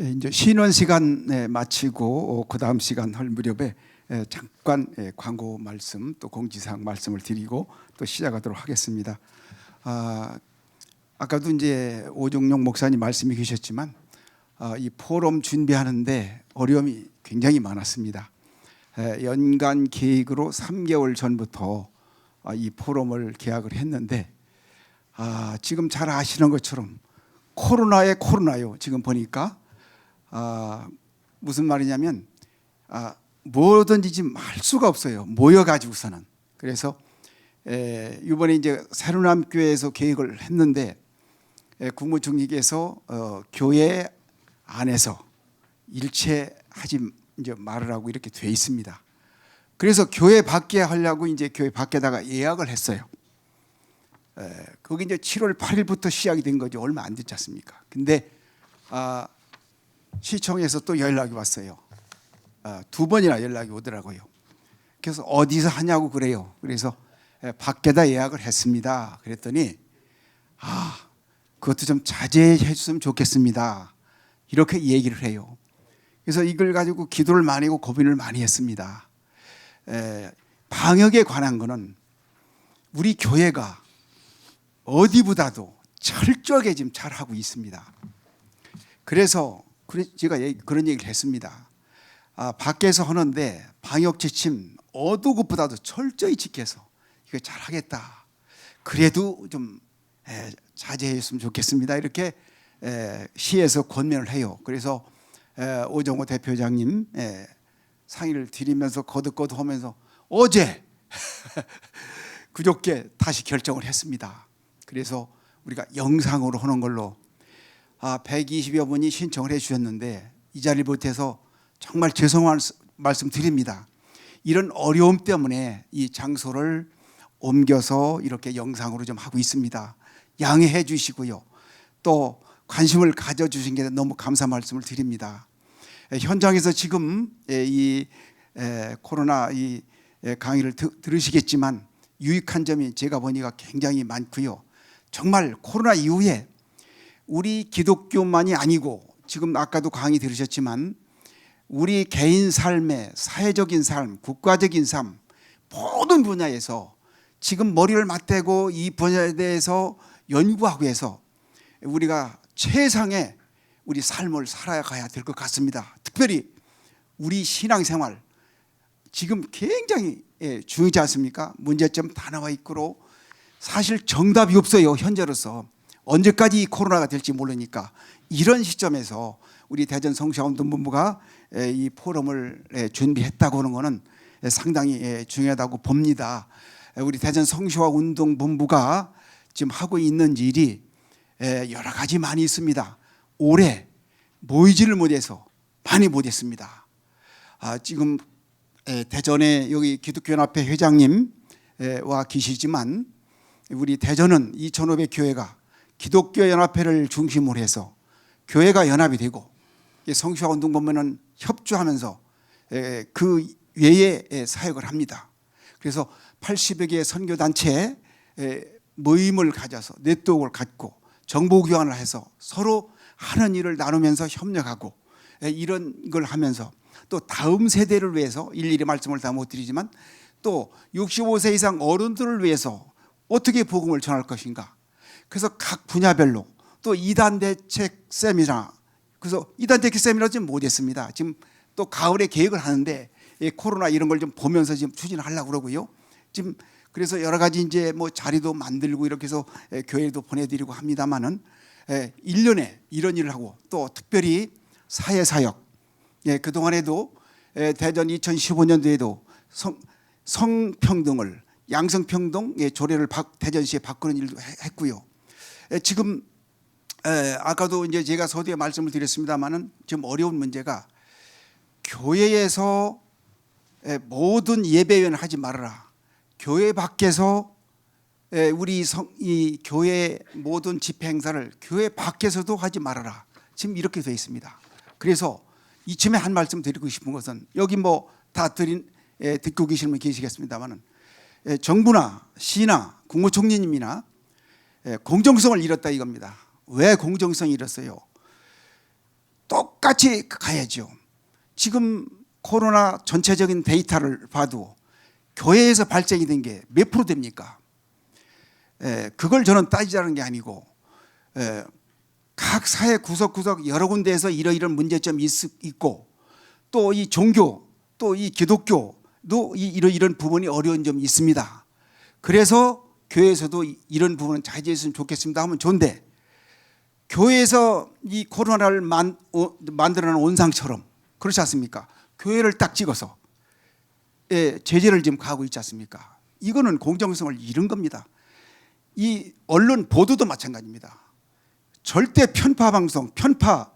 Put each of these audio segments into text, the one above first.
예, 이제 신원 시간 네, 마치고 그 다음 시간 할 무렵에 예, 잠깐 예, 광고 말씀 또 공지사항 말씀을 드리고 또 시작하도록 하겠습니다. 아, 아까도 이제 오종용 목사님 말씀이 계셨지만 아, 이 포럼 준비하는데 어려움이 굉장히 많았습니다. 에, 연간 계획으로 3개월 전부터 아, 이 포럼을 계약을 했는데 아, 지금 잘 아시는 것처럼 코로나에 코로나요. 지금 보니까 아, 무슨 말이냐면 아, 뭐든지 지금 할 수가 없어요. 모여가지고서는 그래서 에, 이번에 이제 새로남 교회에서 계획을 했는데 에, 국무총리께서 어, 교회 안에서 일체하지 이제 말으라고 이렇게 돼 있습니다. 그래서 교회 밖에 하려고 이제 교회 밖에다가 예약을 했어요. 에, 거기 이제 7월 8일부터 시작이 된 거죠. 얼마 안 됐지 않습니까? 근데 아, 시청에서 또 연락이 왔어요. 아, 두 번이나 연락이 오더라고요. 그래서 어디서 하냐고 그래요. 그래서 에, 밖에다 예약을 했습니다. 그랬더니 아 그것도 좀 자제해 주셨으면 좋겠습니다. 이렇게 얘기를 해요. 그래서 이걸 가지고 기도를 많이 하고 고민을 많이 했습니다. 에, 방역에 관한 거는 우리 교회가 어디보다도 철저하게 지금 잘 하고 있습니다. 그래서 그래- 제가 그런 얘기를 했습니다. 아, 밖에서 하는데 방역 지침 어느 것보다도 철저히 지켜서 이거 잘 하겠다. 그래도 좀 에, 자제했으면 좋겠습니다. 이렇게 에, 시에서 권면을 해요. 그래서 에, 오정호 대표장님 에, 상의를 드리면서 거듭거듭 하면서 어제 그저께 다시 결정을 했습니다. 그래서 우리가 영상으로 하는 걸로 아, 120여 분이 신청을 해 주셨는데 이 자리를 못해서 정말 죄송한 스- 말씀 드립니다. 이런 어려움 때문에 이 장소를 옮겨서 이렇게 영상으로 좀 하고 있습니다. 양해해 주시고요. 또 관심을 가져 주신 게 너무 감사 말씀을 드립니다. 에, 현장에서 지금 에, 이 에, 코로나 이 에, 강의를 드, 들으시겠지만 유익한 점이 제가 보니까 굉장히 많고요. 정말 코로나 이후에 우리 기독교만이 아니고 지금 아까도 강의 들으셨지만 우리 개인 삶의 사회적인 삶, 국가적인 삶 모든 분야에서 지금 머리를 맞대고 이 분야에 대해서 연구하고 해서 우리가 최상의 우리 삶을 살아가야 될 것 같습니다. 특별히 우리 신앙생활 지금 굉장히 예, 중요하지 않습니까? 문제점 다 나와 있고 사실 정답이 없어요 현재로서 언제까지 이 코로나가 될지 모르니까 이런 시점에서 우리 대전 성시운동본부가 에, 이 포럼을 에, 준비했다고 하는 것은 에, 상당히 에, 중요하다고 봅니다. 에, 우리 대전 성시화 운동본부가 지금 하고 있는 일이 에, 여러 가지 많이 있습니다. 올해 모이지를 못해서 많이 못했습니다. 아, 지금 에, 대전에 여기 기독교연합회 회장님와 계시지만 우리 대전은 2,500 교회가 기독교 연합회를 중심으로 해서 교회가 연합이 되고 성시화 운동 보면은 협조하면서 에, 그 외에 에, 사역을 합니다. 그래서 80여 개의 선교 단체 모임을 가져서 네트워크를 갖고 정보 교환을 해서 서로 하는 일을 나누면서 협력하고 에, 이런 걸 하면서 또 다음 세대를 위해서 일일이 말씀을 다 못 드리지만 또 65세 이상 어른들을 위해서 어떻게 복음을 전할 것인가. 그래서 각 분야별로 또 이단 대책 세미나 그래서 이단 대책 세미나 지금 못했습니다. 지금 또 가을에 계획을 하는데 이 코로나 이런 걸 좀 보면서 지금 추진하려고 그러고요. 지금 그래서 여러 가지 이제 뭐 자리도 만들고 이렇게 해서 에, 교회도 보내드리고 합니다만은 에, 1년에 이런 일을 하고 또 특별히 사회사역 예, 그동안에도 에, 대전 2015년도에도 성, 성평등을 양성평등 예, 조례를 박, 대전시에 바꾸는 일도 해- 했고요. 에, 지금 에, 아까도 이제 제가 서두에 말씀을 드렸습니다만은 지금 어려운 문제가 교회에서 에, 모든 예배위원 하지 말아라. 교회 밖에서 에, 우리 성, 이 교회 모든 집회 행사를 교회 밖에서도 하지 말아라. 지금 이렇게 되어 있습니다. 그래서 이쯤에 한 말씀 드리고 싶은 것은 여기 뭐 다 드린 에, 듣고 계시는 분 계시겠습니다만은 에, 정부나 시나 국무총리님이나 에, 공정성을 잃었다 이겁니다. 왜 공정성을 잃었어요? 똑같 똑같이 가야죠. 지금 코로나 전체적인 데이터를 봐도 교회에서 발생이 된 게 몇 프로 됩니까? 에, 그걸 저는 따지자는 게 아니고 에, 각 사회 구석구석 여러 군데에서 이러이런 문제점이 있, 있고 또 이 종교 또 이 기독교도 이 이러이런 부분이 어려운 점이 있습니다. 그래서 교회에서도 이- 이런 부분은 자제했으면 좋겠습니다 하면 좋은데 교회에서 이 코로나를 만, 어, 만들어낸 온상처럼 그렇지 않습니까? 교회를 딱 찍어서 예, 제재를 지금 가고 있지 않습니까? 이거는 공정성을 잃은 겁니다. 이 언론 보도도 마찬가지입니다. 절대 편파 방송, 편파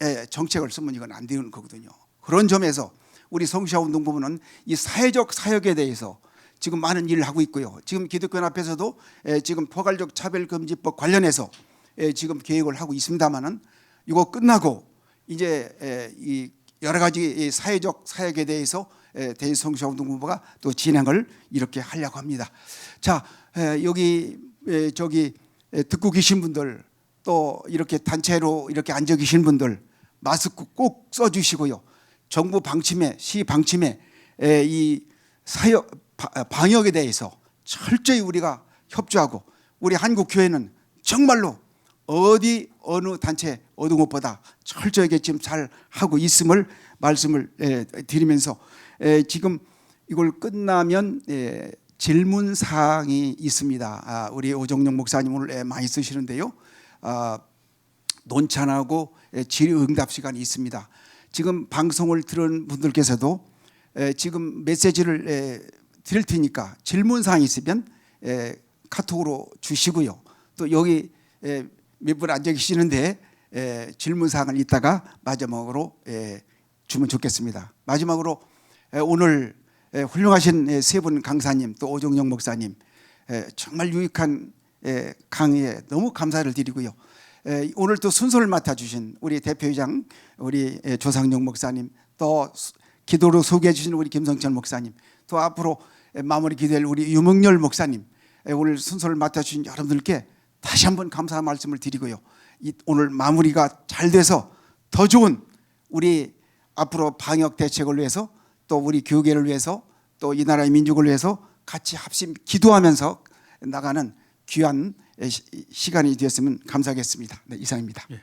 의 정책을 쓰면 이건 안 되는 거거든요. 그런 점에서 우리 성시아 운동부는 이 사회적 사역에 대해서 지금 많은 일을 하고 있고요. 지금 기독교연합에서도 에, 지금 포괄적 차별금지법 관련해서 에, 지금 계획을 하고 있습니다만은 이거 끝나고 이제 에, 이 여러 가지 이 사회적 사역에 대해서 에, 대성시아 운동부가 또 진행을 이렇게 하려고 합니다. 자 에, 여기 에, 저기 에, 듣고 계신 분들 또 이렇게 단체로 이렇게 앉아 계신 분들 마스크 꼭 써주시고요. 정부 방침에 시 방침에 에, 이 사역 바- 방역에 대해서 철저히 우리가 협조하고 우리 한국 교회는 정말로 어디 어느 단체 어느 곳보다 철저하게 지금 잘 하고 있음을 말씀을 에, 드리면서 에, 지금 이걸 끝나면 에, 질문 사항이 있습니다. 아, 우리 오정용 목사님 오늘 에, 많이 쓰시는데요. 아, 논찬하고 에, 질의응답 시간이 있습니다. 지금 방송을 들은 분들께서도 에, 지금 메시지를 에, 드릴 테니까 질문 사항이 있으면 에, 카톡으로 주시고요. 또 여기 몇 분 앉아 계시는데 에, 질문 사항을 이따가 마지막으로 에, 주면 좋겠습니다. 마지막으로 에, 오늘 에, 훌륭하신 세 분 강사님 또 오정영 목사님 에, 정말 유익한 에, 강의에 너무 감사를 드리고요. 에, 오늘 또 순서를 맡아주신 우리 대표회장 우리 에, 조상용 목사님 또 수- 기도로 소개해 주신 우리 김성철 목사님 또 앞으로 에, 마무리 기도할 우리 유명열 목사님 에, 오늘 순서를 맡아주신 여러분들께 다시 한번 감사 말씀을 드리고요. 이, 오늘 마무리가 잘 돼서 더 좋은 우리 앞으로 방역 대책을 위해서 또 우리 교계를 위해서 또 이 나라의 민족을 위해서 같이 합심 기도하면서 나가는 귀한 시- 시간이 되었으면 감사하겠습니다. 네, 이상입니다. 예,